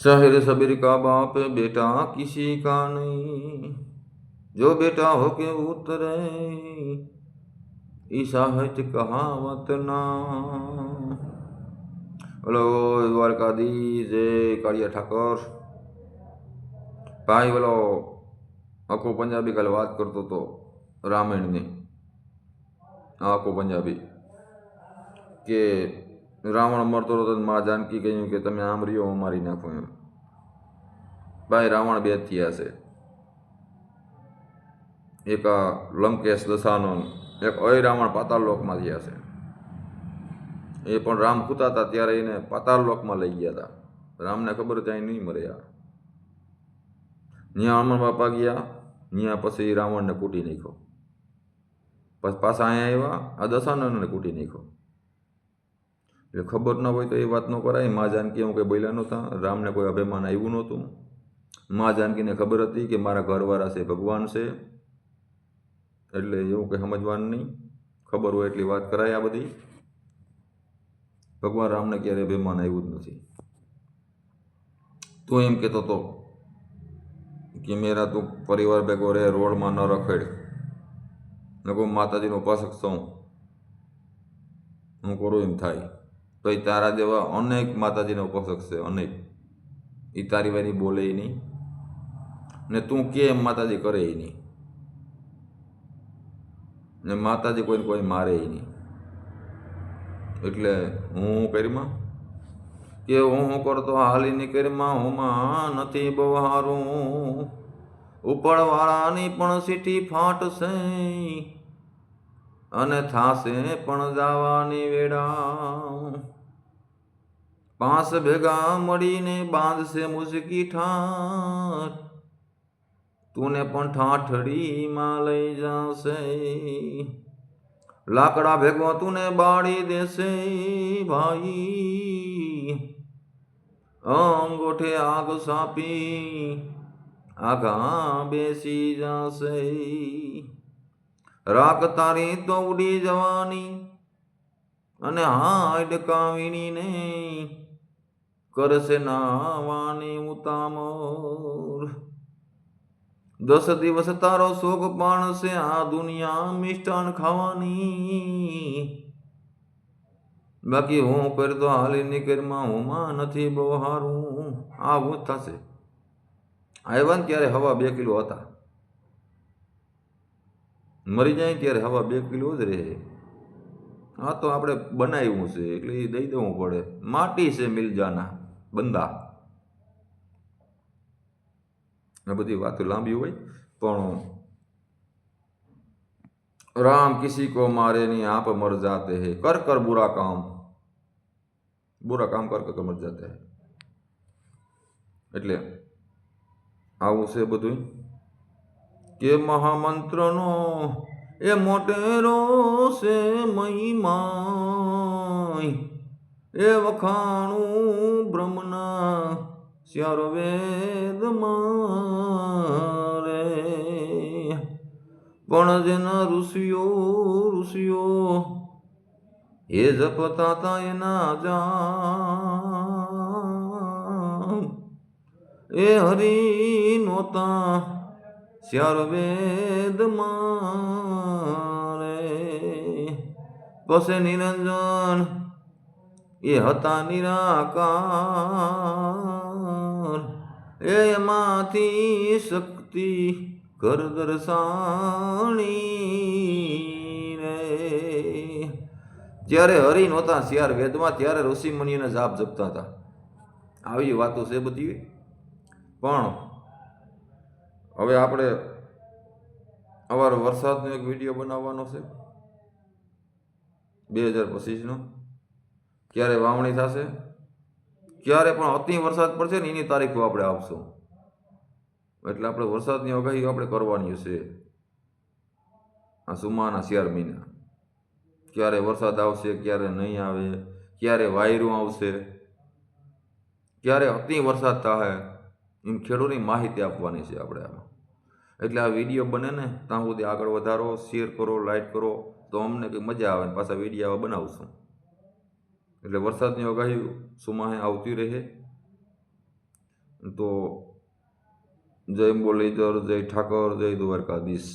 शहर सबीर का बाप बेटा किसी का नहीं जो बेटा हो के उतरे ईसा है कहावत ना બોલો દ્વારકાધીશ જય કાળિયા ઠાકર ભાઈ બોલો આખો પંજાબી કાલે વાત કરતો હતો રામાયણની આ આખો પંજાબી કે રાવણ મરતો હતો મા જાનકી કહ્યું કે તમે આમ રહ્યો, હું મારી નાખું એમ. ભાઈ, રાવણ બે થયા છે. એક લંકેશ દશાનો એક અય રાવણ પાતાળ લોકમાં થયા છે. એ પણ રામ ખૂતા હતા ત્યારે એને પાતાળ લોકમાં લઈ ગયા હતા. રામને ખબર ત્યાં નહીં મરે આ. ત્યાં અમર બાપા ગયા ત્યાં પછી રાવણને કૂટી નાખ્યો. પછી પાછા અહીંયા આવ્યા, આ દશાનંદને કૂટી નાખ્યો. એટલે ખબર ન હોય તો એ વાત ન કરાય. મા જાનકી હું કંઈ બોલ્યા નહોતા. રામને કોઈ અભિમાન આવ્યું નહોતું. મા જાનકીને ખબર હતી કે મારા ઘરવાળા છે, ભગવાન છે. એટલે એવું કંઈ સમજવાનું નહીં. ખબર હોય એટલી વાત કરાય આ બધી. ભગવાન રામને ક્યારે અભિમાન આવ્યું જ નથી. તું એમ કહેતો હતો કે મેરા તું પરિવાર ભેગો રહે, રોડમાં ન રખેડ. નકો માતાજીનો ઉપાસક છું. હું કરું એમ થાય. તો એ તારા જેવા અનેક માતાજીને ઉપાસક છે અનેક. એ તારી વારી બોલે નહીં. ને તું કે એમ માતાજી કરે એ નહીં. ને માતાજી કોઈને કોઈ મારે એ નહીં. એટલે હું કરીમાં? કે હું હું કરતો હાલી નીકળીમાં હુંમાં નથી બહારું. હારું ઉપરવાળાની પણ સીટી ફાટશે. અને થાશે પણ જવાની વેળા પાંચ ભેગા મળીને બાંધશે મુસકી ઠાઠ. તુને પણ ઠાઠડીમાં લઈ જશે. લાકડા ભેગો તુને બાળી દેશે ભાઈ. અંગોઠે આગ સાપી, આઘા બેસી જશે. રાખ તારી તો ઉડી જવાની અને હાડ કાવીણીને કરશે નાવાની ઉતામર. દસ દિવસ તારો શોક પાણશે આ દુનિયા મિષ્ટાન ખાવાની. બાકી હું કરતો હાલી નીકળમાં હુંમાં નથી બહુ હારું. આવું થશે. આવ્યા ને ત્યારે હવા બે કિલો હતા. મરી જાય ત્યારે હવા બે કિલો જ રહે. હા તો આપણે બનાવ્યું છે, એટલે એ દઈ દેવું પડે. માટી છે મિલજાના. બંદા. આ બધી વાતો લાંબી હોય, પણ રામ કિસી કો મારે નહીં આપ મર જાતે હે. કર કર બુરા કામ. બુરા કામ કર કર મર જાતે હે. એટલે આવું છે બધું કે મહામંત્રનો એ મોટેરો છે મહિમા એ વખાણું બ્રહ્મના શ્યાર વેદ રે. પણ જેના ઋષિઓ ઋષિઓ એ જપતા તા એના જા એ હરી નોતા શ્યાર વેદ રે. પસે નિરંજન એ હતા નિરાકાર. એમાંથી શક્તિ ઘર દર્શાણી રે. જ્યારે હરિ નહોતા, શિયાર વેદમાં ત્યારે ઋષિમુનિઓને જાપ જપતા હતા. આવી વાતો છે બધી. પણ હવે આપણે અવાર વરસાદનો એક વીડિયો બનાવવાનો છે. બે હજાર પચીસનો. ક્યારે વાવણી થશે? ક્યારે પણ અતિ વરસાદ પડશે ને એની તારીખો આપણે આપશું. એટલે આપણે વરસાદની અગાહી આપણે કરવાની છે. આ સુમાના શિયાર મહિના. ક્યારે વરસાદ આવશે, ક્યારે નહીં આવે, ક્યારે વાયરું આવશે, ક્યારે અતિ વરસાદ થાય એમ ખેડૂતની માહિતી આપવાની છે આપણે આમાં. એટલે આ વીડિયો બને ને ત્યાં સુધી આગળ વધારો, શેર કરો લાઇક કરો, તો અમને કંઈ મજા આવે ને પાછા વીડિયો બનાવશું. એટલે વરસાદની આગાહી સુમાહે આવતી રહે. તો જય બોલેજર જય ઠાકર જય દ્વારકાધીશ.